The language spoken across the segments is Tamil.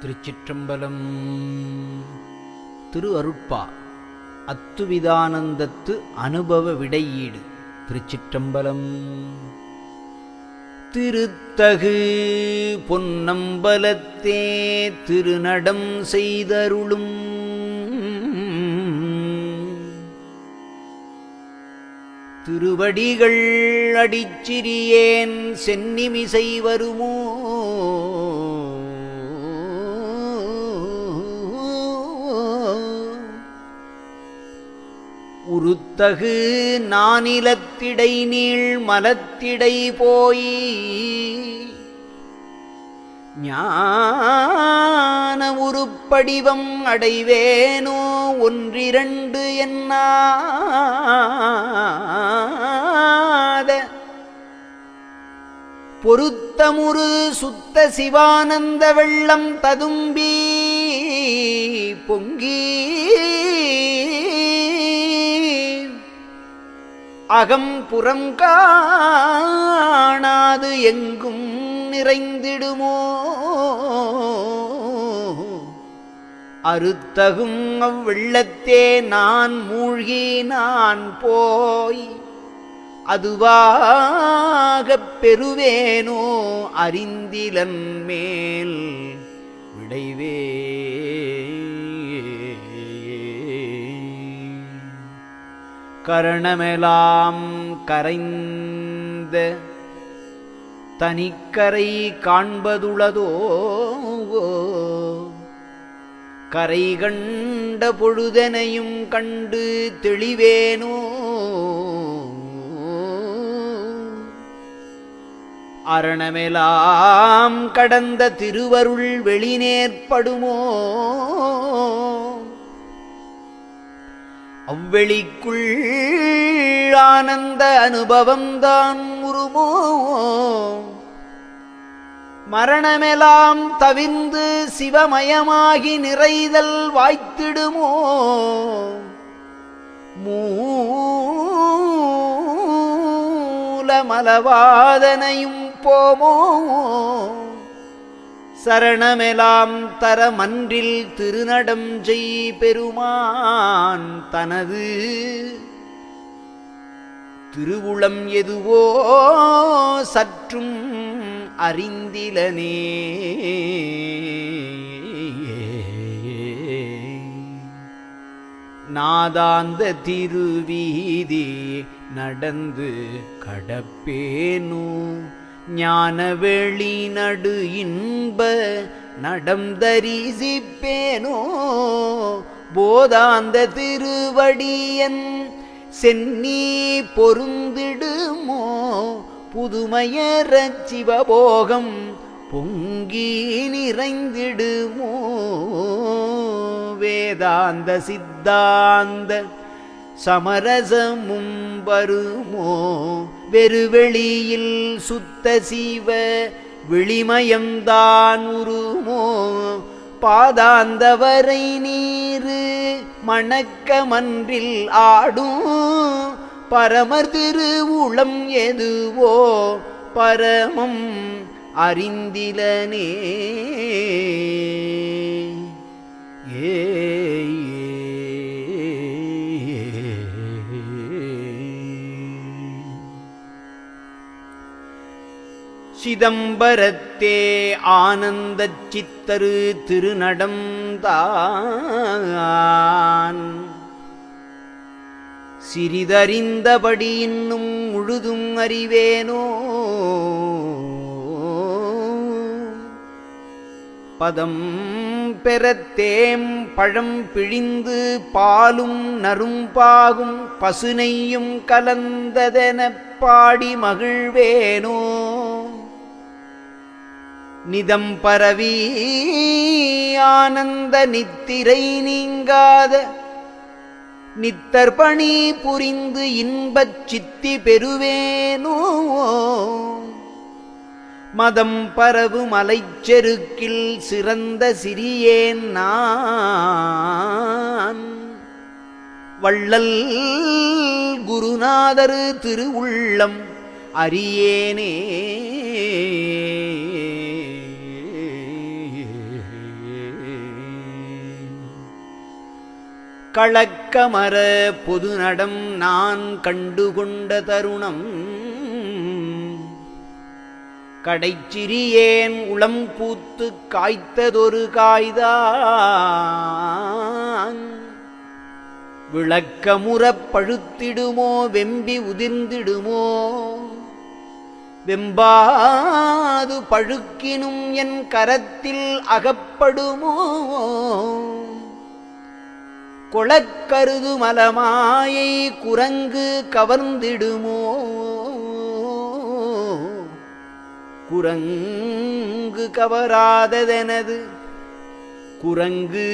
திருச்சிற்றம்பலம். திரு அருட்பா அத்துவிதானந்தத்து அனுபவ விடையீடு திருச்சிற்றம்பலம். திருத்தகு பொன்னம்பலத்தே திருநடம் செய்தருளும். திருவடிகள் அடிச்சிறியேன் சென்னிமிசை வருமோ? தகு நானிலத்திடை நீள் மலத்திடை போய். ஞான உருப்படிவம் அடைவேனோ ஒன்றிரண்டு என்னாத. பொருத்தமுறு சுத்த சிவானந்த வெள்ளம் ததும்பி பொங்கி அகம் புறம் காணாது எங்கும் நிறைந்திடுமோ? அறுத்தகும் அவ்வெள்ளத்தே நான் மூழ்கி நான் போய் அதுவாகப் பெறுவேனோ? அறிந்திலன் மேல் விடைவே கரணமெலாம் கரைந்த தனிக்கரை காண்பதுளதோ? கரை கண்ட பொழுதனையும் கண்டு தெளிவேனோ? அரணமெலாம் கடந்த திருவருள் வெளிநேற்படுமோ அவ்வெளிக்குள் ஆனந்த அனுபவம்தான் உருமோ மரணமெலாம் தவிந்து சிவமயமாகி நிறைதல் வாய்த்திடுமோ. மூலமலவாதனையும் போமோ. சரணமெலாம் தர மன்றில் திருநடம் செய் பெருமான் தனது. திருவுளம் எதுவோ சற்றும் அறிந்திலனே. நாதாந்த திருவீதி நடந்து கடப்பேனோ. ஞானவெளி நடு இன்ப நடம் தரிசிப்பேனோ போதாந்த திருவடியன் சென்னி பொருந்திடுமோ? புதுமையற சிவபோகம் பொங்கி நிறைந்திடுமோ? வேதாந்த சித்தாந்த சமரசமும் வருமோ? வெறுவெளியில் சுத்த சீவ வெளிமயம்தான் உருமோ? பாதாந்தவரை நீரு மணக்கமன்றில் ஆடும் பரமர் உளம் எதுவோ? பரமம் அறிந்திலனே. ஏ சிதம்பரத்தே ஆனந்த சித்தரு திருநடம்தான். சிறிதறிந்தபடி இன்னும் முழுதும் அறிவேனோ? பதம் பெறத்தேம் பழம் பிழிந்து பாலும் நரும்பாகும் பசுனையும் கலந்ததெனப் பாடி மகிழ்வேனோ? நிதம் பரவி ஆனந்த நித்திரை நீங்காத நித்தர்பணி புரிந்து இன்பச் சித்தி பெறுவேனோ? மதம் பரவு மலைச்செருக்கில் சிறந்த சிறியேன் நான். வள்ளல் குருநாதரு திருவுள்ளம் அறியேனே. களக்கமர பொதுநடம் நான் கண்டுகொண்ட தருணம். கடைச்சிறியேன் உளம் பூத்து காய்த்ததொரு காய்தான். விளக்கமுறப் பழுத்திடுமோ வெம்பி உதிர்ந்திடுமோ? வெம்பாது பழுக்கினும் என் கரத்தில் அகப்படுமோ? கொளக்கருது மலமாயை குரங்கு கவர்ந்திடுமோ? குரங்கு கவராததெனது குரங்கு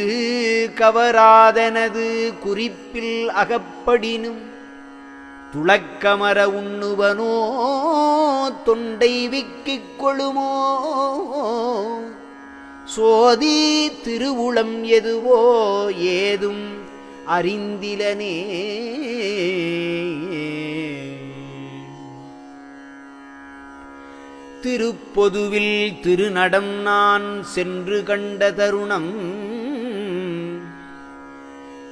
கவராதனது குறிப்பில் அகப்படினும் துளக்கமர உண்ணுவனோ? தொண்டை விக்கிக் கொள்ளுமோ சோதி திருவுளம் எதுவோ? ஏதும் அறிந்திலனே. திருப்பொதுவில் திருநடம் நான் சென்று கண்ட தருணம்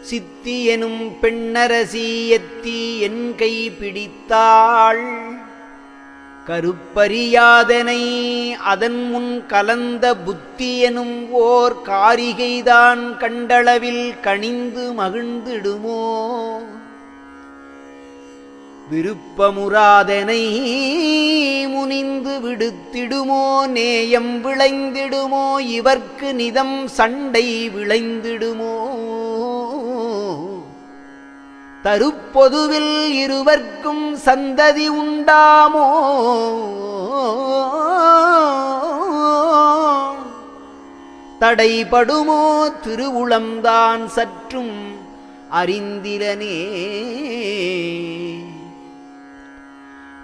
சித்தி எனும் பெண்ணரசி எத்தி என் கை பிடித்தாள். கருப்பறியாதனை அதன் முன் கலந்த புத்தி எனும் ஓர் காரிகைதான் கண்டளவில் கணிந்து மகிழ்ந்திடுமோ? விருப்பமுறாதனை முனிந்து விடுத்திடுமோ? நேயம் விளைந்திடுமோ? இவர்க்கு நிதம் சண்டை விளைந்திடுமோ? தருப்பொதுவில் இருவர்க்கும் சந்ததி உண்டாமோ? தடைபடுமோ? திருவுளம்தான் சற்றும் அறிந்திலனே.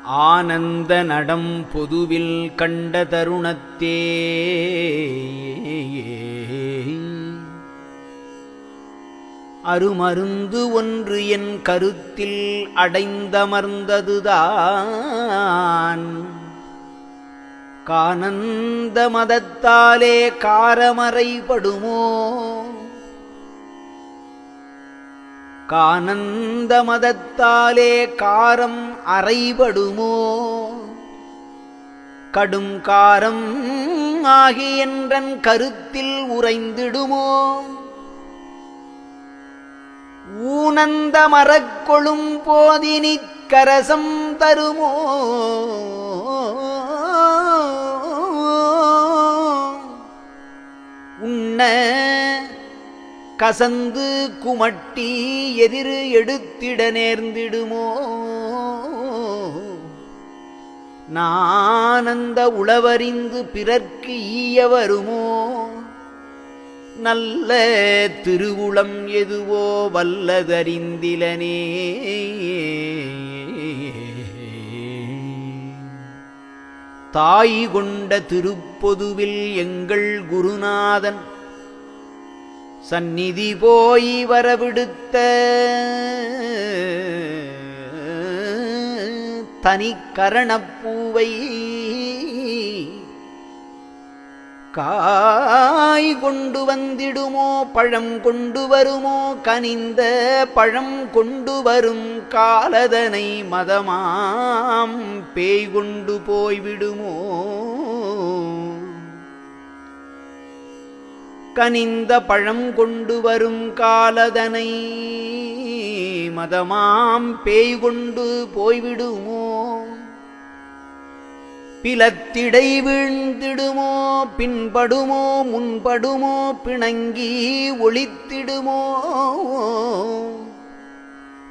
ஆனந்த நடம் பொதுவில் கண்ட தருணத்தே. அருமருந்து ஒன்று என் கருத்தில் அடைந்தமர்ந்ததுதான். கானந்த மதத்தாலே காரமறைபடுமோ கானந்த மதத்தாலே காரம் அறைபடுமோ? கடும் காரம் ஆகியன்றன் கருத்தில் உறைந்திடுமோ? ஊனந்த மரக்கொழும் போதினி கரசம் தருமோ? உண்ண கசந்து குமட்டி எதிர் எடுத்திட நேர்ந்திடுமோ? நானந்த உளவறிந்து பிறர்க்கு ஈய வருமோ நல்ல திருவுளம் எதுவோ வல்லதறிந்திலனே. தாய் கொண்ட திருப்பொதுவில் எங்கள் குருநாதன் சந்நிதி போய் வரவிடுத்த தனிக்கரணப்பூவை காய் கொண்டு வந்திடுமோ பழம் கொண்டு வருமோ கனிந்த பழம் கொண்டு வரும் காலதனை மதமாம் பேய் கொண்டு போய்விடுமோ. கனிந்த பழம் கொண்டு வரும் காலதனை மதமாம் பேய் கொண்டு போய்விடுமோ. பிளத்திடை வீழ்ந்திடுமோ பின்படுமோ முன்படுமோ பிணங்கி ஒளித்திடுமோ?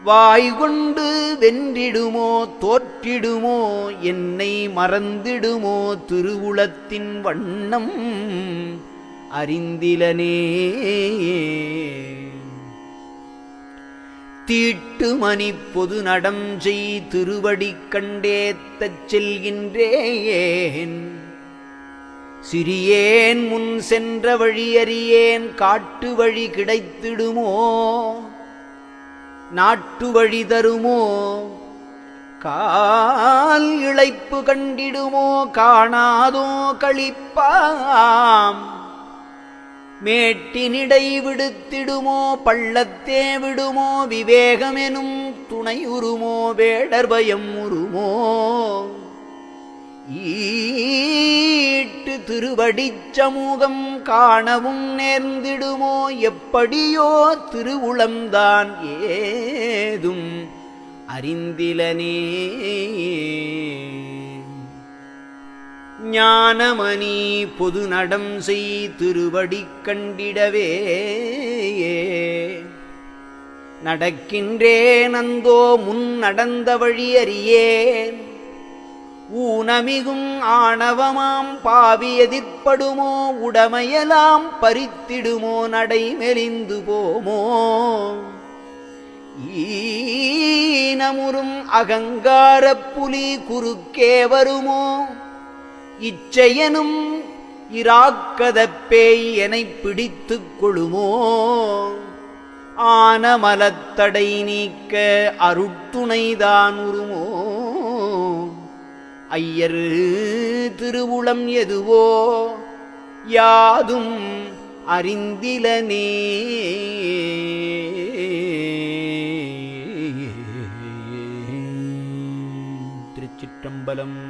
வாய் கொண்டு வென்றிடுமோ தோற்றிடுமோ என்னை மறந்திடுமோ திருவுளத்தின் வண்ணம் அறிந்திலனே. தீட்டு மணி பொது நடம் செய் திருவடி கண்டேத்தச் செல்கின்றேன். சிறியேன் முன் சென்ற வழியறியேன் காட்டு வழி கிடைத்திடுமோ? நாட்டு வழி தருமோ? கால் இழைப்பு கண்டிடுமோ? காணாதோ? கழிப்பாம் மேட்டினிடை விடுத்திடுமோ பள்ளத்தே விடுமோ விவேகமெனும் துணை உருமோ வேடர் பயம் உருமோ ஈட்டு திருவடி சமூகம் காணவும் நேர்ந்திடுமோ எப்படியோ திருவுளம்தான் ஏதும் அறிந்திலனே. ஞானமணி பொது நடம் செய் திருவடி கண்டிடவே. நடக்கின்றேன் அந்தோ முன் நடந்த வழி அறியேன் ஊனமிகும் ஆணவமாம் பாவி எதிர்ப்படுமோ உடமையெல்லாம் பறித்திடுமோ நடை மெலிந்து போமோ. ஈனமுறும் அகங்காரப் புலி குறுக்கே வருமோ. இச்செயனும் இராக்கதப்பேய் பேய் எனைப் பிடித்துக் கொழுமோ? ஆனமலத்தடை நீக்க அருட்துணைதான் உருமோ ஐயரு திருவுளம் எதுவோ? யாதும் அறிந்திலனே? திருச்சிற்றம்பலம்